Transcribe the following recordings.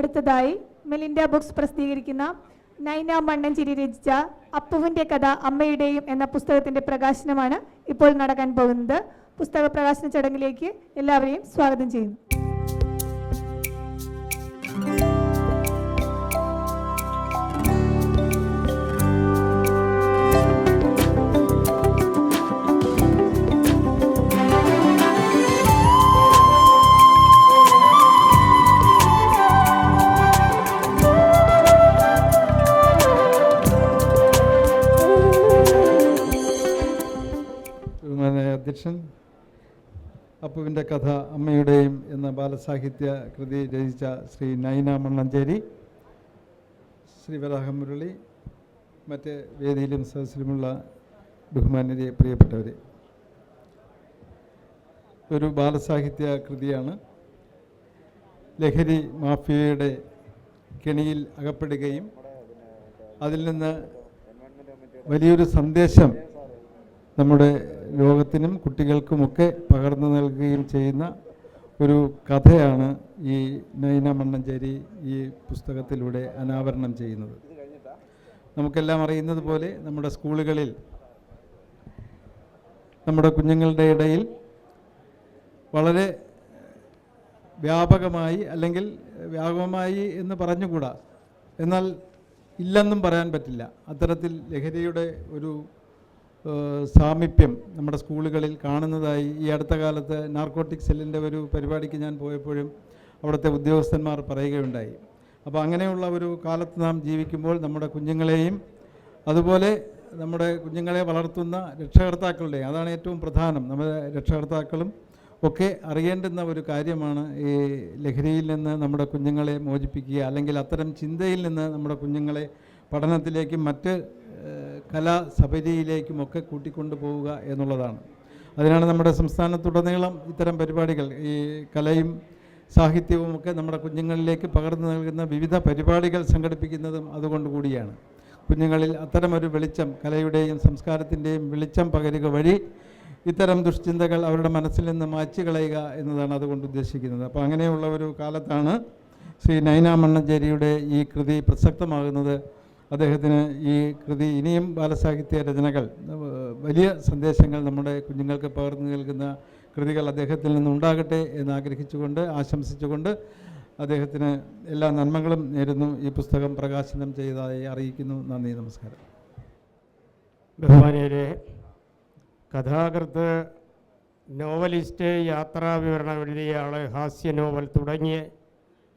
അടുത്തതായി Melinda books പ്രസിദ്ധീകരിക്കുന്ന നൈന മണ്ണഞ്ചിരി രചിച്ച അപ്പുവിന്റെ കഥ അമ്മയുടെയും എന്ന പുസ്തകത്തിന്റെ പ്രകാശനമാണ് ഇപ്പോൾ നടക്കാൻ പോകുന്നത്. പുസ്തക പ്രകാശന ചടങ്ങിലേക്ക് എല്ലാവരെയും സ്വാഗതം ചെയ്യുന്നു. അധ്യക്ഷൻ അപ്പുവിന്റെ കഥ അമ്മയുടെയും എന്ന ബാലസാഹിത്യ കൃതി രചിച്ച ശ്രീ നൈന മണ്ണഞ്ചേരി ശ്രീ വരാഹ മുരളി മറ്റ് വേദിയിലും സദസ്സിലുമുള്ള ബഹുമാന്യരെ പ്രിയപ്പെട്ടവരെ. ഒരു ബാലസാഹിത്യ കൃതിയാണ്. ലഹരി മാഫിയയുടെ കെണിയിൽ അകപ്പെടുകയും അതിൽ നിന്ന് വലിയൊരു സന്ദേശം നമ്മുടെ ലോകത്തിനും കുട്ടികൾക്കുമൊക്കെ പകർന്നു നൽകുകയും ചെയ്യുന്ന ഒരു കഥയാണ് ഈ നൈന മണ്ണഞ്ചേരി ഈ പുസ്തകത്തിലൂടെ അനാവരണം ചെയ്യുന്നത്. നമുക്കെല്ലാം അറിയുന്നത് പോലെ നമ്മുടെ സ്കൂളുകളിൽ നമ്മുടെ കുഞ്ഞുങ്ങളുടെ ഇടയിൽ വളരെ വ്യാപകമായി അല്ലെങ്കിൽ വ്യാപകമായി എന്ന് പറഞ്ഞുകൂടാ? എന്നാൽ ഇല്ലെന്നും പറയാൻ പറ്റില്ല. അത്തരത്തിൽ ലഹരിയുടെ ഒരു സാമീപ്യം നമ്മുടെ സ്കൂളുകളിൽ കാണുന്നതായി ഈ അടുത്ത കാലത്ത് നാർക്കോട്ടിക് സെല്ലിന്റെ ഒരു പരിപാടിക്ക് ഞാൻ പോയപ്പോഴും അവിടുത്തെ ഉദ്യോഗസ്ഥന്മാർ പറയുകയുണ്ടായി. അപ്പോൾ അങ്ങനെയുള്ള ഒരു കാലത്ത് നാം ജീവിക്കുമ്പോൾ നമ്മുടെ കുഞ്ഞുങ്ങളെയും അതുപോലെ നമ്മുടെ കുഞ്ഞുങ്ങളെ വളർത്തുന്ന രക്ഷകർത്താക്കളുടെയും അതാണ് ഏറ്റവും പ്രധാനം. നമ്മുടെ രക്ഷകർത്താക്കളും ഒക്കെ അറിയേണ്ടുന്ന ഒരു കാര്യമാണ് ഈ ലഹരിയിൽ നിന്ന് നമ്മുടെ കുഞ്ഞുങ്ങളെ മോചിപ്പിക്കുക അല്ലെങ്കിൽ അത്തരം ചിന്തയിൽ നിന്ന് നമ്മുടെ കുഞ്ഞുങ്ങളെ പഠനത്തിലേക്കും മറ്റ് ഏഹ്, കലാ സബരിയിലേക്കുമൊക്കെ കൂട്ടിക്കൊണ്ടു പോവുക എന്നുള്ളതാണ്. അതിനാണ് നമ്മുടെ സംസ്ഥാനത്തുടനീളം ഇത്തരം പരിപാടികൾ. ഈ കലയും സാഹിത്യവും ഒക്കെ നമ്മുടെ കുഞ്ഞുങ്ങളിലേക്ക് പകർന്നു നൽകുന്ന വിവിധ പരിപാടികൾ സംഘടിപ്പിക്കുന്നതും അതുകൊണ്ട് കൂടിയാണ്. കുഞ്ഞുങ്ങളിൽ അത്തരമൊരു വെളിച്ചം കലയുടെയും സംസ്കാരത്തിന്റെയും വെളിച്ചം പകരുക വഴി ഇത്തരം ദുഷ്ചിന്തകൾ അവരുടെ മനസ്സിൽ നിന്ന് മാറ്റി കളയുക എന്നതാണ് അതുകൊണ്ട് ഉദ്ദേശിക്കുന്നത്. അപ്പോൾ അങ്ങനെയുള്ള ഒരു കാലത്താണ് ശ്രീ നൈന മണ്ണഞ്ചേരിയുടെ ഈ കൃതി പ്രസക്തമാകുന്നത്. അദ്ദേഹത്തിന് ഈ കൃതി ഇനിയും ബാലസാഹിത്യ രചനകൾ വലിയ സന്ദേശങ്ങൾ നമ്മുടെ കുഞ്ഞുങ്ങൾക്ക് പകർന്നു നൽകുന്ന കൃതികൾ അദ്ദേഹത്തിൽ നിന്നുണ്ടാകട്ടെ എന്ന് ആഗ്രഹിച്ചുകൊണ്ട് ആശംസിച്ചുകൊണ്ട് അദ്ദേഹത്തിന് എല്ലാ നന്മകളും നേരുന്നു. ഈ പുസ്തകം പ്രകാശനം ചെയ്തതായി അറിയിക്കുന്നു. നന്ദി നമസ്കാരം. ബഹുമാനിയരെ കഥാകൃത്ത് നോവലിസ്റ്റ് യാത്രാ വിവരണം എഴുതിയ ആൾ ഹാസ്യ നോവൽ തുടങ്ങിയ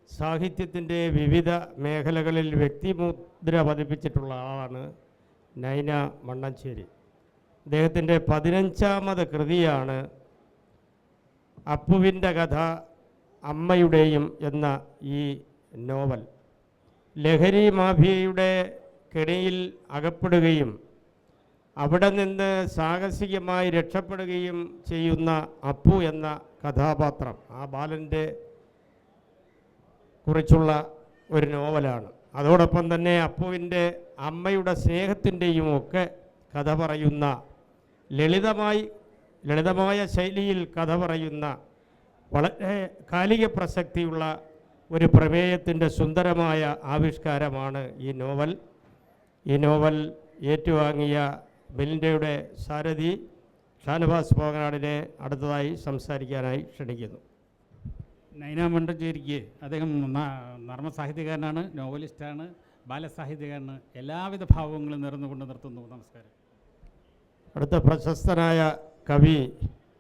സാഹിത്യത്തിന്റെ വിവിധ മേഖലകളിൽ വ്യക്തിമുദ്ര പതിപ്പിച്ചിട്ടുള്ള ആളാണ് നൈന മണ്ണഞ്ചേരി. അദ്ദേഹത്തിന്റെ പതിനഞ്ചാമത് കൃതിയാണ് അപ്പുവിന്റെ കഥ അമ്മയുടെയും എന്ന ഈ നോവൽ. ലഹരി മാഫിയയുടെ കെണിയിൽ അകപ്പെടുകയും അവിടെ നിന്ന് സാഹസികമായി രക്ഷപ്പെടുകയും ചെയ്യുന്ന അപ്പു എന്ന കഥാപാത്രം ആ ബാലന്റെ കുറിച്ചുള്ള ഒരു നോവലാണ്. അതോടൊപ്പം തന്നെ അപ്പുവിന്റെ അമ്മയുടെ സ്നേഹത്തിന്റെയും ഒക്കെ കഥ പറയുന്ന ലളിതമായി ലളിതമായ ശൈലിയിൽ കഥ പറയുന്ന വളരെ കാലിക പ്രസക്തിയുള്ള ഒരു പ്രമേയത്തിന്റെ സുന്ദരമായ ആവിഷ്കാരമാണ് ഈ നോവൽ. ഈ നോവൽ ഏറ്റുവാങ്ങിയ ബിലിന്റെയുടെ സാരഥി ഷാനവാസ് പോകനാടിനെ അടുത്തതായി സംസാരിക്കാനായി ക്ഷണിക്കുന്നു. നൈന മണ്ടഞ്ചേരിക്ക് അദ്ദേഹം നർമ്മ നർമ്മസാഹിത്യകാരനാണ് നോവലിസ്റ്റാണ് ബാലസാഹിത്യകാരനാണ് എല്ലാവിധ ഭാവങ്ങളും നിറന്നുകൊണ്ട് നിർത്തുന്നു. നമസ്കാരം. അടുത്ത പ്രശസ്തനായ കവി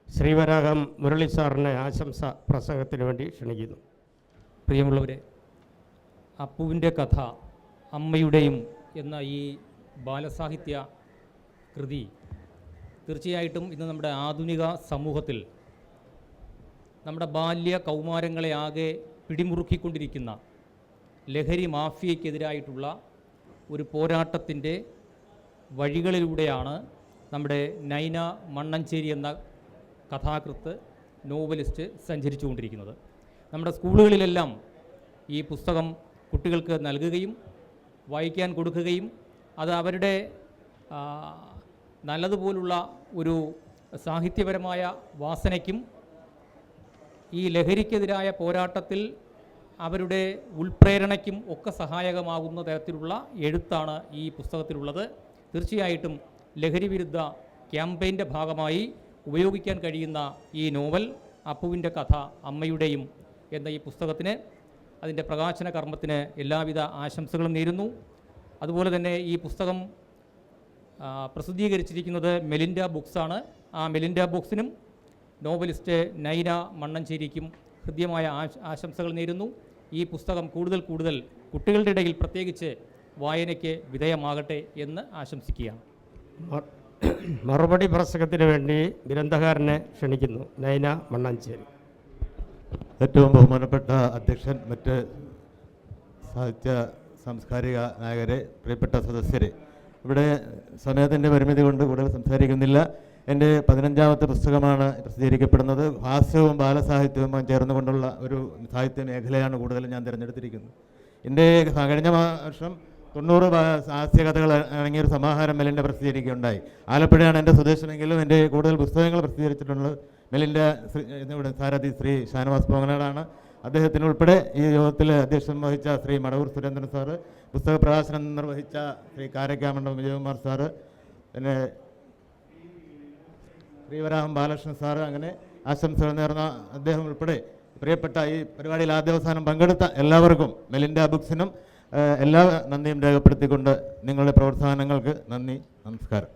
ശ്രീവരാഗം മുരളി സാറിനെ ആശംസ പ്രസംഗത്തിന് വേണ്ടി ക്ഷണിക്കുന്നു. പ്രിയമുള്ളവരെ അപ്പുവിന്റെ കഥ അമ്മയുടെയും എന്ന ഈ ബാലസാഹിത്യ കൃതി തീർച്ചയായിട്ടും ഇന്ന് നമ്മുടെ ആധുനിക സമൂഹത്തിൽ നമ്മുടെ ബാല്യ കൗമാരങ്ങളെ ആകെ പിടിമുറുക്കിക്കൊണ്ടിരിക്കുന്ന ലഹരി മാഫിയയ്ക്കെതിരായിട്ടുള്ള ഒരു പോരാട്ടത്തിന്റെ വഴികളിലൂടെയാണ് നമ്മുടെ നൈന മണ്ണഞ്ചേരി എന്ന കഥാകൃത്ത് നോവലിസ്റ്റ് സഞ്ചരിച്ചുകൊണ്ടിരിക്കുന്നത്. നമ്മുടെ സ്കൂളുകളിലെല്ലാം ഈ പുസ്തകം കുട്ടികൾക്ക് നൽകുകയും വായിക്കാൻ കൊടുക്കുകയും അത് അവരുടെ നല്ലതുപോലുള്ള ഒരു സാഹിത്യപരമായ വാസനയ്ക്കും ഈ ലഹരിക്കെതിരായ പോരാട്ടത്തിൽ അവരുടെ ഉൾപ്രേരണയ്ക്കും ഒക്കെ സഹായകമാകുന്ന തരത്തിലുള്ള എഴുത്താണ് ഈ പുസ്തകത്തിലുള്ളത്. തീർച്ചയായിട്ടും ലഹരി വിരുദ്ധ ക്യാമ്പയിന്റെ ഭാഗമായി ഉപയോഗിക്കാൻ കഴിയുന്ന ഈ നോവൽ അപ്പുവിന്റെ കഥ അമ്മയുടെയും എന്ന ഈ പുസ്തകത്തിന് അതിന്റെ പ്രകാശന കർമ്മത്തിന് എല്ലാവിധ ആശംസകളും നേരുന്നു. അതുപോലെ തന്നെ ഈ പുസ്തകം പ്രസിദ്ധീകരിച്ചിരിക്കുന്നത് മെലിൻഡ ബുക്സാണ്. ആ മെലിൻഡ ബുക്സിനും നോവലിസ്റ്റ് നൈന മണ്ണഞ്ചേരിക്കും ഹൃദ്യമായ ആശ- ആശംസകൾ നേരുന്നു. ഈ പുസ്തകം കൂടുതൽ കൂടുതൽ കുട്ടികളുടെ ഇടയിൽ പ്രത്യേകിച്ച് വായനയ്ക്ക് വിധേയമാകട്ടെ എന്ന് ആശംസിക്കുകയാണ്. മറുപടി പ്രസംഗത്തിന് വേണ്ടി ഗ്രന്ഥകാരനെ ക്ഷണിക്കുന്നു നൈന മണ്ണഞ്ചേരി. ഏറ്റവും ബഹുമാനപ്പെട്ട അധ്യക്ഷൻ മറ്റ് സാഹിത്യ സാംസ്കാരിക നായകരെ പ്രിയപ്പെട്ട സദസ്യരെ ഇവിടെ സമയത്തിന്റെ പരിമിതി കൊണ്ട് കൂടുതൽ സംസാരിക്കുന്നില്ല. എന്റെ പതിനഞ്ചാമത്തെ പുസ്തകമാണ് പ്രസിദ്ധീകരിക്കപ്പെടുന്നത്. ഹാസ്യവും ബാലസാഹിത്യവും ചേർന്നുകൊണ്ടുള്ള ഒരു സാഹിത്യ മേഖലയാണ് കൂടുതലും ഞാൻ തിരഞ്ഞെടുത്തിരിക്കുന്നത്. എന്റെ കഴിഞ്ഞ വർഷം തൊണ്ണൂറ് ഹാസ്യകഥകൾ അടങ്ങിയ ഒരു സമാഹാരം മെലിന്റെ പ്രസിദ്ധീകരിക്കുകയുണ്ടായി. ആലപ്പുഴയാണ് എന്റെ സ്വദേശമെങ്കിലും എന്റെ കൂടുതൽ പുസ്തകങ്ങൾ പ്രസിദ്ധീകരിച്ചിട്ടുള്ളത് മെലിന്റെ ഇവിടെ സാരഥി ശ്രീ ഷാനവാസ് പോങ്ങനാടാണ്. അദ്ദേഹത്തിന് ഉൾപ്പെടെ ഈ യോഗത്തിൽ അധ്യക്ഷം വഹിച്ച ശ്രീ മടവൂർ സുരേന്ദ്രൻ സാറ് പുസ്തക പ്രകാശനം നിർവഹിച്ച ശ്രീ കാരക്കാമണ്ഡലം വിജയകുമാർ സാറ് പിന്നെ ശ്രീവരാഹം ബാലകൃഷ്ണൻ സാറ് അങ്ങനെ ആശംസകൾ നേർന്ന അദ്ദേഹം ഉൾപ്പെടെ പ്രിയപ്പെട്ട ഈ പരിപാടിയിൽ ആദ്യ അവസാനം പങ്കെടുത്ത എല്ലാവർക്കും മെലിൻഡ ബുക്സിനും എല്ലാ നന്ദിയും രേഖപ്പെടുത്തിക്കൊണ്ട് നിങ്ങളുടെ പ്രോത്സാഹനങ്ങൾക്ക് നന്ദി നമസ്കാരം.